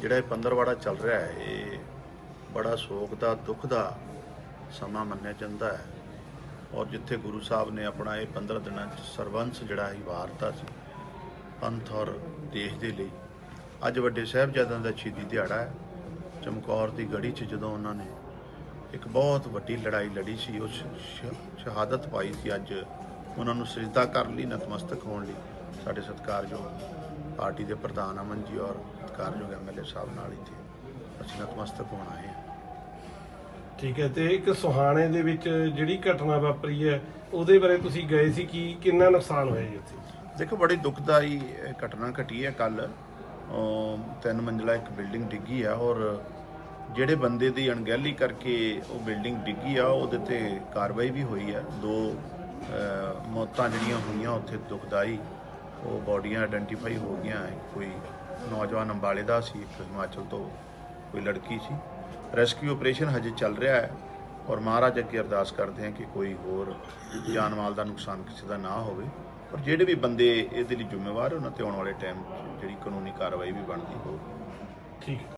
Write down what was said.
ਜਿਹੜਾ ਇਹ ਪੰਦਰਵਾੜਾ ਚੱਲ ਰਿਹਾ ਹੈ, ਇਹ ਬੜਾ ਸੋਕ ਦਾ, ਦੁੱਖ ਦਾ ਸਮਾਂ ਮੰਨਿਆ ਜਾਂਦਾ ਹੈ। ਔਰ ਜਿੱਥੇ ਗੁਰੂ ਸਾਹਿਬ ਨੇ ਆਪਣਾ ਇਹ 15 ਦਿਨਾਂ ਚ ਸਰਬੰਸ ਜਿਹੜਾ ਹੀ ਵਾਰਤਾ ਸੀ, ਪੰਥ ਔਰ ਦੇਸ਼ ਦੇ ਲਈ, ਅੱਜ ਵੱਡੇ ਸਾਹਿਬਜ਼ਾਦਿਆਂ ਦਾ ਸ਼ਹੀਦੀ ਦਿਹਾੜਾ ਹੈ। ਚਮਕੌਰ ਦੀ ਗੜੀ 'ਚ ਜਦੋਂ ਉਹਨਾਂ ਨੇ ਇੱਕ ਬਹੁਤ ਵੱਡੀ ਲੜਾਈ ਲੜੀ ਸੀ ਉਸ ਸ਼ਹਾਦਤ ਪਾਈ ਸੀ ਅੱਜ, ਉਹਨਾਂ ਨੂੰ ਸਜਦਾ ਕਰਨ ਲਈ, ਨਤਮਸਤਕ ਹੋਣ ਲਈ ਸਾਡੇ ਸਤਿਕਾਰਯੋਗ ਪਾਰਟੀ ਦੇ ਪ੍ਰਧਾਨ ਅਮਨ ਜੀ ਔਰ ਸਤਿਕਾਰਯੋਗ ਐਮਐਲਏ ਸਾਹਿਬ ਨਾਲ ਇੱਥੇ ਅਸੀਂ ਨਤਮਸਤਕ ਹੋਣ ਆਏ ਹਾਂ। ਠੀਕ ਹੈ ਤੇ ਇੱਕ ਸੁਹਾਣੇ ਦੇ ਵਿੱਚ ਜਿਹੜੀ ਘਟਨਾ ਵਾਪਰੀ ਹੈ ਉਹਦੇ ਬਾਰੇ ਤੁਸੀਂ ਗਏ ਸੀ ਕਿ ਕਿੰਨਾ ਨੁਕਸਾਨ ਹੋਇਆ ਜੀ ਉੱਥੇ? ਦੇਖੋ ਬੜੀ ਦੁਖਦਾਈ ਘਟਨਾ ਘਟੀ ਹੈ ਕੱਲ ਤਿੰਨ ਮੰਜ਼ਲਾ ਇੱਕ ਬਿਲਡਿੰਗ ਡਿੱਗੀ ਆ ਔਰ ਜਿਹੜੇ ਬੰਦੇ ਦੀ ਅਣਗਹਿਲੀ ਕਰਕੇ ਉਹ ਬਿਲਡਿੰਗ ਡਿੱਗੀ ਆ ਉਹਦੇ ਤੇ ਕਾਰਵਾਈ ਵੀ ਹੋਈ ਆ। ਦੋ ਮੌਤਾਂ ਜਿਹੜੀਆਂ ਹੋਈਆਂ ਉੱਥੇ ਦੁਖਦਾਈ ਉਹ ਬਾਡੀਆਂ ਆਇਡੈਂਟੀਫਾਈ ਹੋ ਗਈਆਂ। ਕੋਈ ਨੌਜਵਾਨ ਅੰਬਾਲੇ ਦਾ ਸੀ, ਇੱਕ ਹਿਮਾਚਲ ਤੋਂ ਕੋਈ ਲੜਕੀ ਸੀ। ਰੈਸਕਿਊ ਆਪਰੇਸ਼ਨ ਹਜੇ ਚੱਲ ਰਿਹਾ ਹੈ ਔਰ ਮਹਾਰਾਜ ਅੱਗੇ ਅਰਦਾਸ ਕਰਦੇ ਹਾਂ ਕਿ ਕੋਈ ਹੋਰ ਜਾਨ ਮਾਲ ਦਾ ਨੁਕਸਾਨ ਕਿਸੇ ਦਾ ਨਾ ਹੋਵੇ। ਔਰ ਜਿਹੜੇ ਵੀ ਬੰਦੇ ਇਹਦੇ ਲਈ ਜ਼ਿੰਮੇਵਾਰ ਉਹਨਾਂ ਤੇ ਆਉਣ ਵਾਲੇ ਟਾਈਮ 'ਚ ਜਿਹੜੀ ਕਾਨੂੰਨੀ ਕਾਰਵਾਈ ਵੀ ਬਣਦੀ ਹੋਵੇ ਠੀਕ।